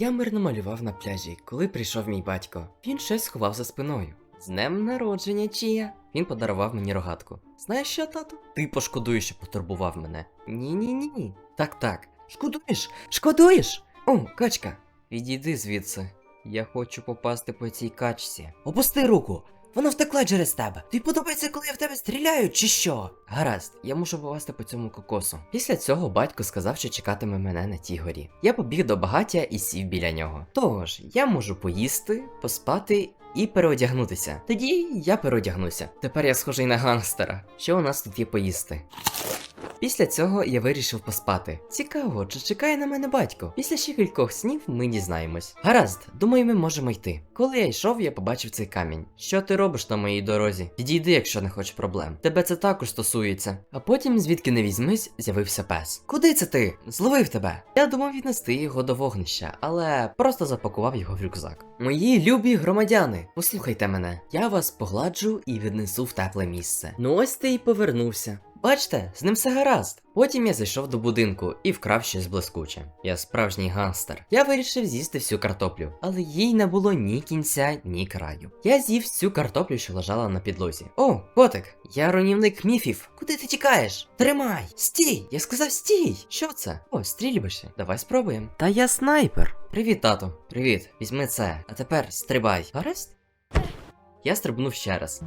Я мирно малював на пляжі, коли прийшов мій батько. Він щось сховав за спиною. З днем народження, Чія. Він подарував мені рогатку. Знаєш що, тату? Ти пошкодуєш, що потурбував мене. Ні-ні-ні. Так, так. Шкодуєш? Шкодуєш? О, качка. Відійди звідси. Я хочу попасти по цій качці. Опусти руку! Вона втекла через тебе. Тобі подобається, коли я в тебе стріляю, чи що? Гаразд, я мушу повести по цьому кокосу. Після цього батько сказав, що чекатиме мене на тій горі. Я побіг до багаття і сів біля нього. Тож, я можу поїсти, поспати і переодягнутися. Тоді я переодягнуся. Тепер я схожий на гангстера. Що у нас тут є поїсти? Після цього я вирішив поспати. Цікаво, чи чекає на мене батько. Після ще кількох снів ми дізнаємось. Гаразд, думаю, ми можемо йти. Коли я йшов, я побачив цей камінь. Що ти робиш на моїй дорозі? Підійди, якщо не хочеш проблем. Тебе це також стосується. А потім, звідки не візьмись, з'явився пес. Куди це ти? Зловив тебе. Я думав віднести його до вогнища, але просто запакував його в рюкзак. Мої любі громадяни, послухайте мене. Я вас погладжу і віднесу в тепле місце. Ну ось ти і повернувся. Бачте, з ним все гаразд. Потім я зайшов до будинку і вкрав щось блискуче. Я справжній гангстер. Я вирішив з'їсти всю картоплю, але їй не було ні кінця, ні краю. Я з'їв всю картоплю, що лежала на підлозі. О, котик, я руйнівник міфів. Куди ти тікаєш? Тримай! Стій! Я сказав стій! Що це? О, стрільбище. Давай спробуємо. Та я снайпер. Привіт, тату. Привіт. Візьми це. А тепер стрибай. Гаразд? Я стрибнув ще раз.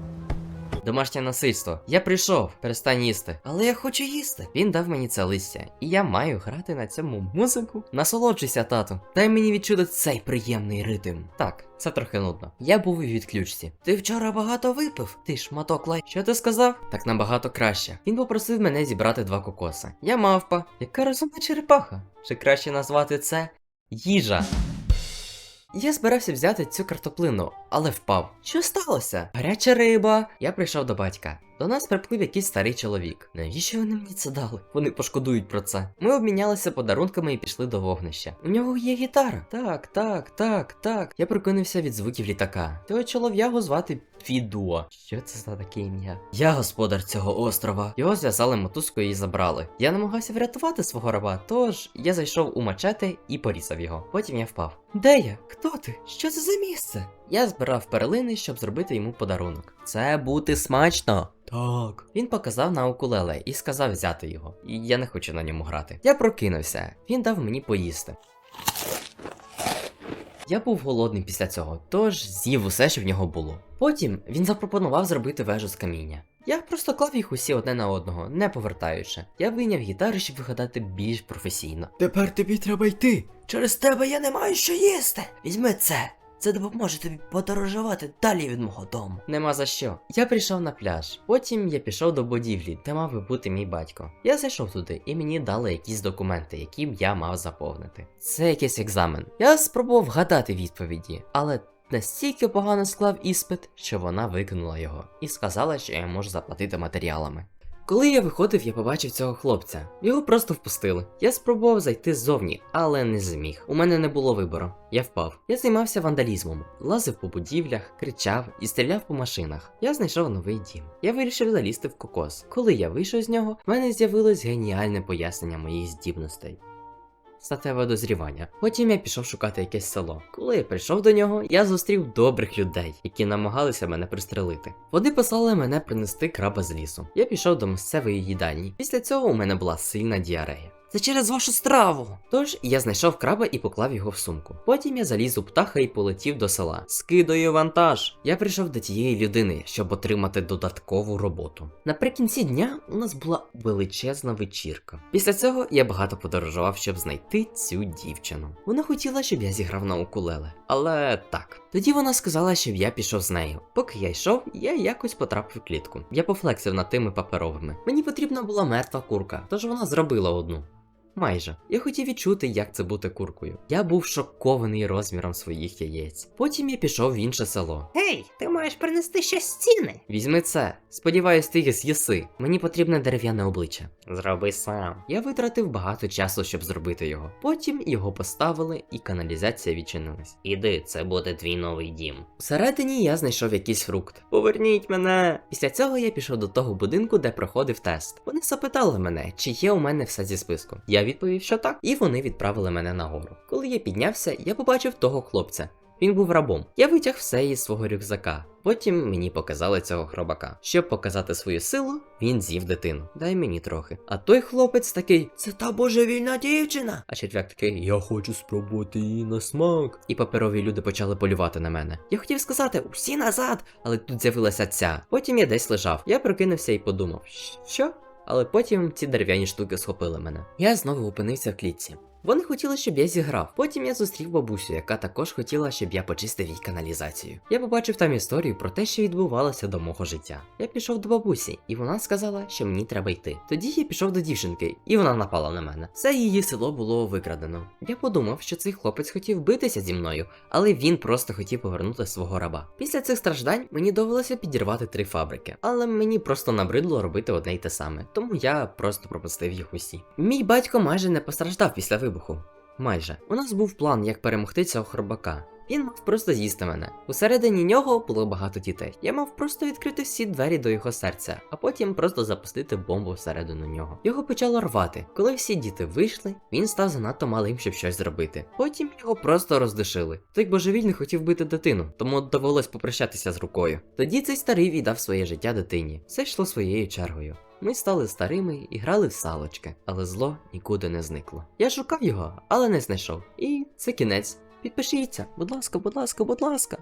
Домашнє насильство. Я прийшов, перестань їсти. Але я хочу їсти. Він дав мені це листя, і я маю грати на цьому музику. Насолоджуйся, тату. Дай мені відчути цей приємний ритм. Так, це трохи нудно. Я був у відключці. Ти вчора багато випив. Ти шматок лай. Що ти сказав? Так набагато краще. Він попросив мене зібрати два кокоси. Я мавпа. Яка розумна черепаха? Чи краще назвати це їжа? Я збирався взяти цю картоплину, але впав. Що сталося? Гаряча риба. Я прийшов до батька. До нас приплив якийсь старий чоловік. Навіщо вони мені це дали? Вони пошкодують про це. Ми обмінялися подарунками і пішли до вогнища. У нього є гітара. Так, так, так, так. Я прокинувся від звуків літака. Того чолов'ягу звати Фідуа. Що це за таке ім'я? Я господар цього острова. Його зв'язали мотузкою і забрали. Я намагався врятувати свого раба, тож я зайшов у мачете і порізав його. Потім я впав. Де я? Хто ти? Що це за місце? Я збирав перлини, щоб зробити йому подарунок. Це бути смачно. Так. Він показав на укулеле і сказав взяти його. І я не хочу на ньому грати. Я прокинувся. Він дав мені поїсти. Я був голодний після цього, тож з'їв усе, що в нього було. Потім він запропонував зробити вежу з каміння. Я просто клав їх усі одне на одного, не повертаючи. Я вийняв гітару, щоб виглядати більш професійно. Тепер тобі треба йти. Через тебе я не маю що їсти. Візьми це. Це допоможе тобі подорожувати далі від мого дому. Нема за що. Я прийшов на пляж. Потім я пішов до будівлі, де мав би бути мій батько. Я зайшов туди і мені дали якісь документи, які б я мав заповнити. Це якийсь екзамен. Я спробував вгадати відповіді, але настільки погано склав іспит, що вона викинула його і сказала, що я можу заплатити матеріалами. Коли я виходив, я побачив цього хлопця. Його просто впустили. Я спробував зайти ззовні, але не зміг. У мене не було вибору. Я впав. Я займався вандалізмом, лазив по будівлях, кричав і стріляв по машинах. Я знайшов новий дім. Я вирішив залізти в кокос. Коли я вийшов з нього, в мене з'явилось геніальне пояснення моїх здібностей. Статеве дозрівання. Потім я пішов шукати якесь село. Коли я прийшов до нього, я зустрів добрих людей, які намагалися мене пристрелити. Вони послали мене принести краба з лісу. Я пішов до місцевої їдальні. Після цього у мене була сильна діарея. Це через вашу страву. Тож я знайшов краба і поклав його в сумку. Потім я заліз у птаха і полетів до села. Скидаю вантаж. Я прийшов до тієї людини, щоб отримати додаткову роботу. Наприкінці дня у нас була величезна вечірка. Після цього я багато подорожував, щоб знайти цю дівчину. Вона хотіла, щоб я зіграв на укулеле, але так. Тоді вона сказала, щоб я пішов з нею. Поки я йшов, я якось потрапив в клітку. Я пофлексив над тими паперовими. Мені потрібна була мертва курка, тож вона зробила одну. Майже. Я хотів відчути, як це бути куркою. Я був шокований розміром своїх яєць. Потім я пішов в інше село. Гей, ти маєш принести щось ціни? Візьми це. Сподіваюсь, ти їх з'їси. Мені потрібне дерев'яне обличчя. Зроби сам. Я витратив багато часу, щоб зробити його. Потім його поставили, і каналізація відчинилась. Іди, це буде твій новий дім. Всередині я знайшов якийсь фрукт. Поверніть мене! Після цього я пішов до того будинку, де проходив тест. Вони запитали мене, чи є у мене все зі списку. Я відповів, що так, і вони відправили мене нагору. Коли я піднявся, я побачив того хлопця. Він був рабом. Я витяг все із свого рюкзака. Потім мені показали цього хробака. Щоб показати свою силу, він з'їв дитину. Дай мені трохи. А той хлопець такий: Це та божевільна дівчина. А черв'як такий: Я хочу спробувати її на смак. І паперові люди почали полювати на мене. Я хотів сказати усі назад, але тут з'явилася ця. Потім я десь лежав. Я прокинувся і подумав, що? Але потім ці дерев'яні штуки схопили мене. Я знову опинився в клітці. Вони хотіли, щоб я зіграв. Потім я зустрів бабусю, яка також хотіла, щоб я почистив їй каналізацію. Я побачив там історію про те, що відбувалося до мого життя. Я пішов до бабусі, і вона сказала, що мені треба йти. Тоді я пішов до дівчинки, і вона напала на мене. Все її село було викрадено. Я подумав, що цей хлопець хотів битися зі мною, але він просто хотів повернути свого раба. Після цих страждань мені довелося підірвати три фабрики, але мені просто набридло робити одне й те саме, тому я просто пропустив їх усі. Мій батько майже не постраждав після вибуху. Майже у нас був план, як перемогти цього хробака. Він мав просто з'їсти мене. Усередині нього було багато дітей. Я мав просто відкрити всі двері до його серця, а потім просто запустити бомбу всередину нього. Його почало рвати. Коли всі діти вийшли, він став занадто малим, щоб щось зробити. Потім його просто роздушили. Той божевільний хотів бити дитину, тому довелось попрощатися з рукою. Тоді цей старий віддав своє життя дитині. Все йшло своєю чергою. Ми стали старими і грали в салочки, але зло нікуди не зникло. Я шукав його, але не знайшов. І це кінець. Підпишіться, будь ласка, будь ласка, будь ласка.